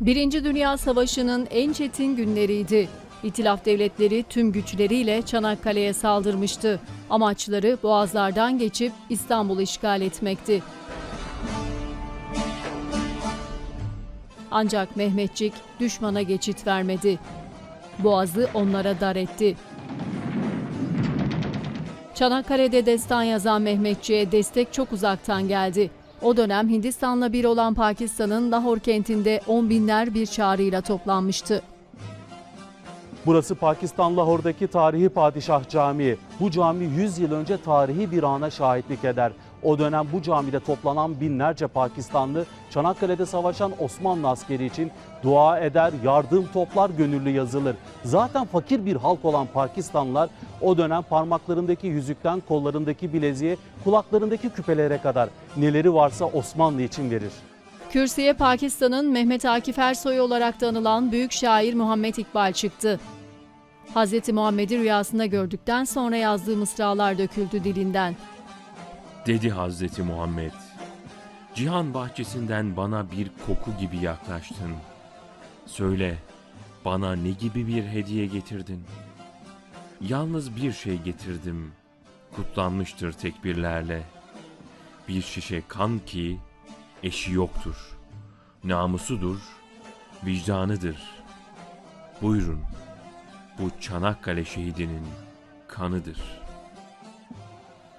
Birinci Dünya Savaşı'nın en çetin günleriydi. İtilaf devletleri tüm güçleriyle Çanakkale'ye saldırmıştı. Amaçları boğazlardan geçip İstanbul'u işgal etmekti. Ancak Mehmetçik düşmana geçit vermedi. Boğazı onlara dar etti. Çanakkale'de destan yazan Mehmetçiğe destek çok uzaktan geldi. O dönem Hindistan'la bir olan Pakistan'ın Lahore kentinde on binler bir çağrıyla toplanmıştı. Burası Pakistan Lahor'daki tarihi Padişah Camii. Bu cami 100 yıl önce tarihi bir ana şahitlik eder. O dönem bu camide toplanan binlerce Pakistanlı Çanakkale'de savaşan Osmanlı askeri için dua eder, yardım toplar, gönüllü yazılır. Zaten fakir bir halk olan Pakistanlılar o dönem parmaklarındaki yüzükten kollarındaki bileziğe, kulaklarındaki küpelere kadar neleri varsa Osmanlı için verir. Kürsüye Pakistan'ın Mehmet Akif Ersoy olarak da anılan büyük şair Muhammed İkbal çıktı. Hz. Muhammed'i rüyasında gördükten sonra yazdığı mısralar döküldü dilinden. Dedi Hazreti Muhammed. Cihan bahçesinden bana bir koku gibi yaklaştın. Söyle, bana ne gibi bir hediye getirdin? Yalnız bir şey getirdim. Kutlanmıştır tekbirlerle. Bir şişe kan ki eşi yoktur. Namusudur, vicdanıdır. Buyurun, bu Çanakkale şehidinin kanıdır.''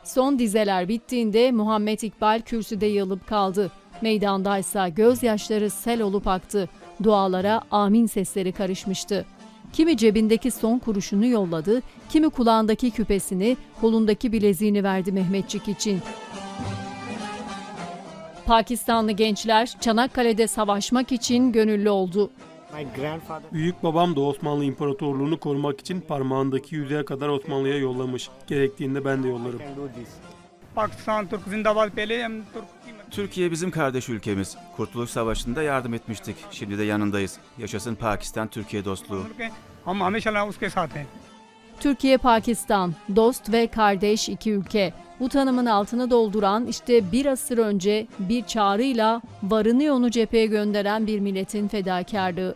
Son dizeler bittiğinde Muhammed İkbal kürsüde yığılıp kaldı. Meydandaysa gözyaşları sel olup aktı. Dualara amin sesleri karışmıştı. Kimi cebindeki son kuruşunu yolladı, kimi kulağındaki küpesini, kolundaki bileziğini verdi Mehmetçik için. Pakistanlı gençler Çanakkale'de savaşmak için gönüllü oldu. Büyük babam da Osmanlı İmparatorluğunu korumak için parmağındaki yüzeye kadar Osmanlı'ya yollamış. Gerektiğinde ben de yollarım. Pakistan Türk Zindabad Pele hem Türkiye bizim kardeş ülkemiz. Kurtuluş Savaşı'nda yardım etmiştik. Şimdi de yanındayız. Yaşasın Pakistan-Türkiye dostluğu. Türkiye, Pakistan, dost ve kardeş iki ülke. Bu tanımın altını dolduran işte bir asır önce bir çağrıyla varını onu cepheye gönderen bir milletin fedakarlığı.